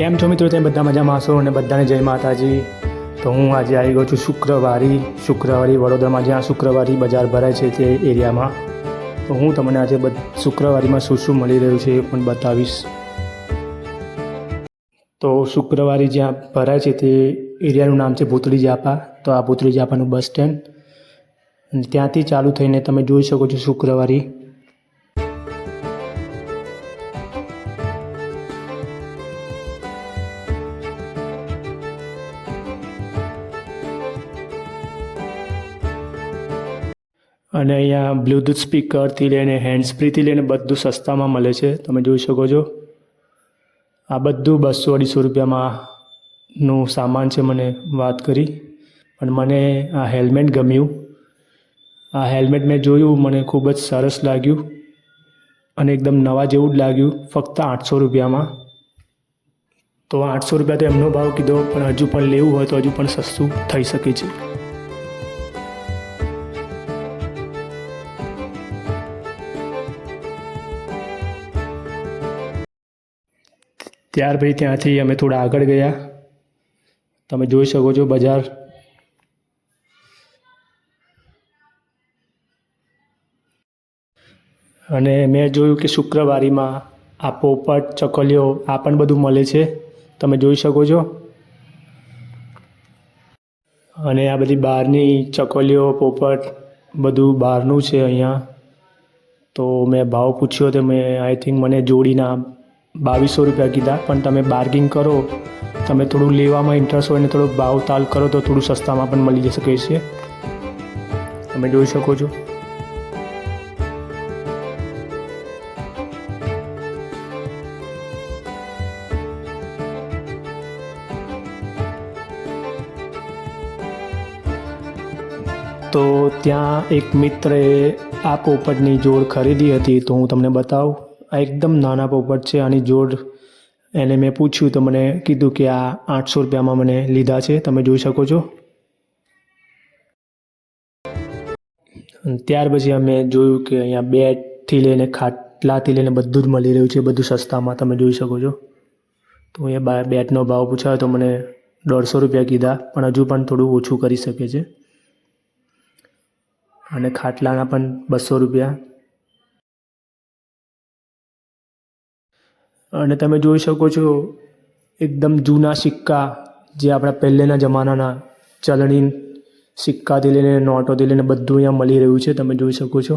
કેમ છો મિત્રો? તમે બધા મજામાં હશો અને બધાને જય માતાજી. તો હું આજે આવી ગયો છું શુક્રવારી. શુક્રવારી વડોદરામાં જ્યાં શુક્રવારી બજાર ભરાય છે તે એરિયામાં. તો હું તમને આજે શુક્રવારીમાં શું શું મળી રહ્યું છે એ પણ બતાવીશ. તો શુક્રવારી જ્યાં ભરાય છે તે એરિયાનું નામ છે ભૂતળી જાપા. તો આ ભૂતળી જાપાનું બસ સ્ટેન્ડ. ત્યાંથી ચાલુ થઈને તમે જોઈ શકો છો શુક્રવારી. અને અહીંયા બ્લૂટૂથ સ્પીકરથી લઈને હેન્ડ ફ્રીથી લઈને બધું સસ્તામાં મળે છે. તમે જોઈ શકો છો. આ બધું બસો અઢીસો રૂપિયામાં નું સામાન છે મને વાત કરી. પણ મને આ હેલ્મેટ ગમ્યું. આ હેલ્મેટ મેં જોયું, મને ખૂબ જ સરસ લાગ્યું અને એકદમ નવા જેવું જ લાગ્યું, ફક્ત આઠસો રૂપિયામાં. તો આઠસો રૂપિયા તો એમનો ભાવ કીધો, પણ હજુ પણ લેવું હોય તો હજુ પણ સસ્તું થઈ શકે છે. ત્યાર પછી ત્યાંથી અમે થોડા આગળ ગયા. તમે જોઈ શકો છો બજાર. અને મેં જોયું કે શુક્રવારીમાં આ પોપટ, ચકલીઓ, આ પણ બધું મળે છે. તમે જોઈ શકો છો. અને આ બધી બહારની ચકલીઓ, પોપટ બધું બહારનું છે અહીંયા. તો મેં ભાવ પૂછ્યો તો મેં આઈ થિંક મને જોડીના બાવીસો રૂપિયા કીધા, પણ તમે બાર્ગિંગ કરો, તમે થોડું લેવામાં ઇન્ટરેસ્ટ હોય ને થોડો ભાવ તાલ કરો તો થોડું સસ્તામાં પણ મળી શકે છે તમે જોઈ શકો છો. તો ત્યાં એક મિત્રએ આ પોપટની જોડ ખરીદી હતી, તો હું તમને બતાવું. આ એકદમ નાના પોપટ છે આની જોડ. એને મેં પૂછ્યું, તો મને કીધું કે આ આઠસો રૂપિયામાં મને લીધા છે, તમે જોઈ શકો છો. ત્યાર પછી અમે જોયું કે અહીંયા બેટથી લઈને ખાટલાથી લઈને બધું જ મળી રહ્યું છે, બધું સસ્તામાં, તમે જોઈ શકો છો. તો અહીંયા બેટનો ભાવ પૂછાયો, તો મને દોઢસો રૂપિયા કીધા, પણ હજુ પણ થોડું ઓછું કરી શકે છે. અને ખાટલાના પણ બસો રૂપિયા. અને તમે જોઈ શકો છો, એકદમ જૂના સિક્કા જે આપણા પહેલેના જમાનાના ચલણી સિક્કાથી લઈને નોટોથી લઈને બધું અહીંયા મળી રહ્યું છે, તમે જોઈ શકો છો.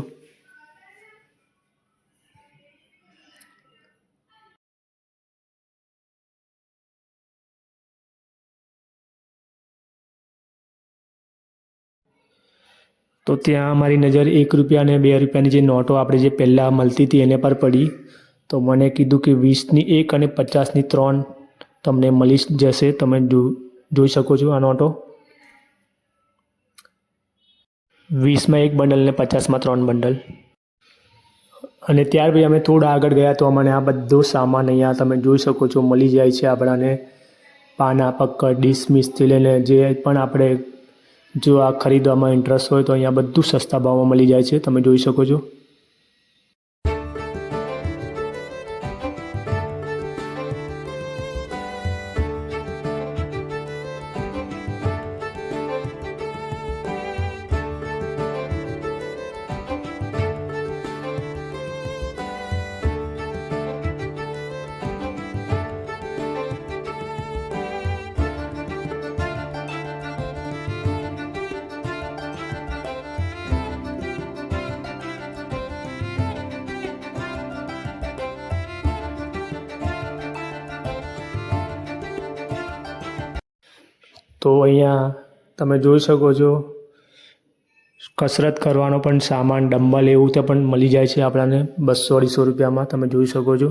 તો ત્યાં મારી નજર એક રૂપિયા અને બે રૂપિયાની જે નોટો આપણે જે પહેલાં મળતી હતી, એને પર પડી. તો મને કીધું કે વીસની એક અને પચાસની ત્રણ તમને મળી જશે, તમે જોઈ શકો છો આ નોટો. વીસમાં એક બંડલ ને પચાસમાં ત્રણ બંડલ. અને ત્યાર પછી અમે થોડા આગળ ગયા તો અમને આ બધો સામાન અહીંયા તમે જોઈ શકો છો, મળી જાય છે આપણાને. પાના, પક્કડ ડિસમિસથી લઈને જે પણ આપણે જો આ ખરીદવામાં ઇન્ટરેસ્ટ હોય તો અહીંયા બધું સસ્તા ભાવમાં મળી જાય છે, તમે જોઈ શકો છો. તો અહીંયા તમે જોઈ શકો છો, કસરત કરવાનો પણ સામાન ડંબલ એવું તે પણ મળી જાય છે આપણાને બસો અઢીસો રૂપિયામાં તમે જોઈ શકો છો.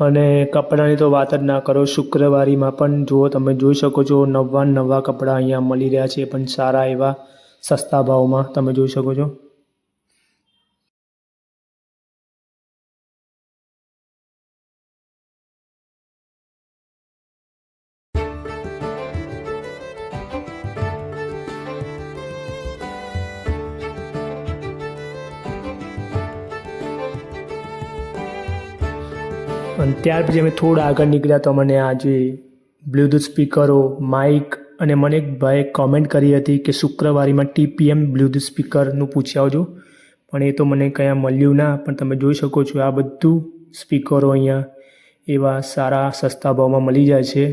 અને કપડાની તો વાત જ ના કરો, શુક્રવારીમાં પણ જુઓ, તમે જોઈ શકો છો, નવા નવા કપડાં અહીંયા મળી રહ્યા છે, પણ સારા એવા સસ્તા ભાવમાં તમે જોઈ શકો છો. અને ત્યાર પછી અમે થોડા આગળ નીકળ્યા તો મને આ જે બ્લૂટૂથ સ્પીકરો માઇક અને મને એક ભાઈએ કોમેન્ટ કરી હતી કે શુક્રવારીમાં ટીપીએમ બ્લૂટૂથ સ્પીકરનું પૂછી આવજો. પણ એ તો મને કયા મળ્યું ના, પણ તમે જોઈ શકો છો આ બધું સ્પીકરો અહીંયા એવા સારા સસ્તા ભાવમાં મળી જાય છે.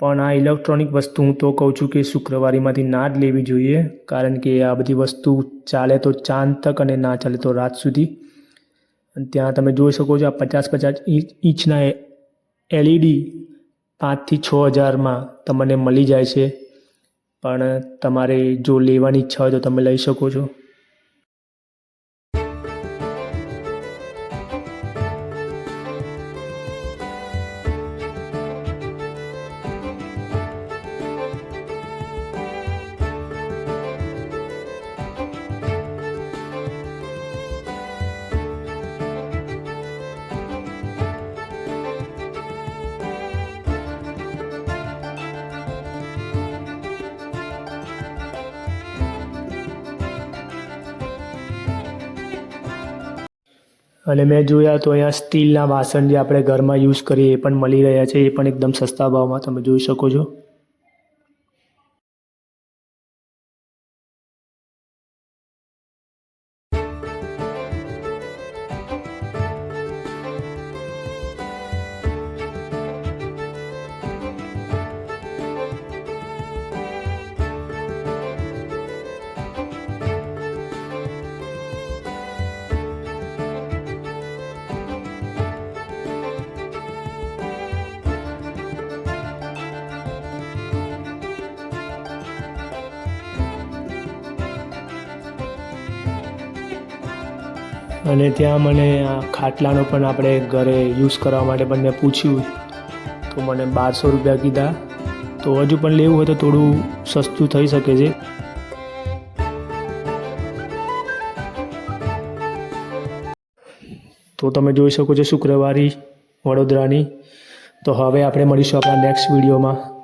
પણ આ ઇલેક્ટ્રોનિક વસ્તુ હું તો કહું છું કે શુક્રવારીમાંથી ના જ લેવી જોઈએ, કારણ કે આ બધી વસ્તુ ચાલે તો ચાંદ તક અને ના ચાલે તો રાત સુધી. અને ત્યાં તમે જોઈ શકો છો આ પચાસ પચાસ ઇંચ, ઇંચના એલઈડી પાંચથી છ હજારમાં તમને મળી જાય છે. પણ તમારે જો લેવાની ઈચ્છા હોય તો તમે લઈ શકો છો. અને મેં જોયા તો અહીંયા સ્ટીલના વાસણ જે આપણે ઘરમાં યુઝ કરીએ એ પણ મળી રહ્યા છે, એ પણ એકદમ સસ્તા ભાવમાં તમે જોઈ શકો છો. અને ત્યાં મને આ ખાટલાનો પણ આપણે ઘરે યુઝ કરવા માટે પણ મેં પૂછ્યું. તો મને બારસો રૂપિયા કીધા. તો હજુ પણ લેવું હોય તો થોડું સસ્તું થઈ શકે છે. તો તમે જોઈ શકો છો શુક્રવારી વડોદરાની. તો હવે આપણે મળીશું આપણા નેક્સ્ટ વિડીયોમાં.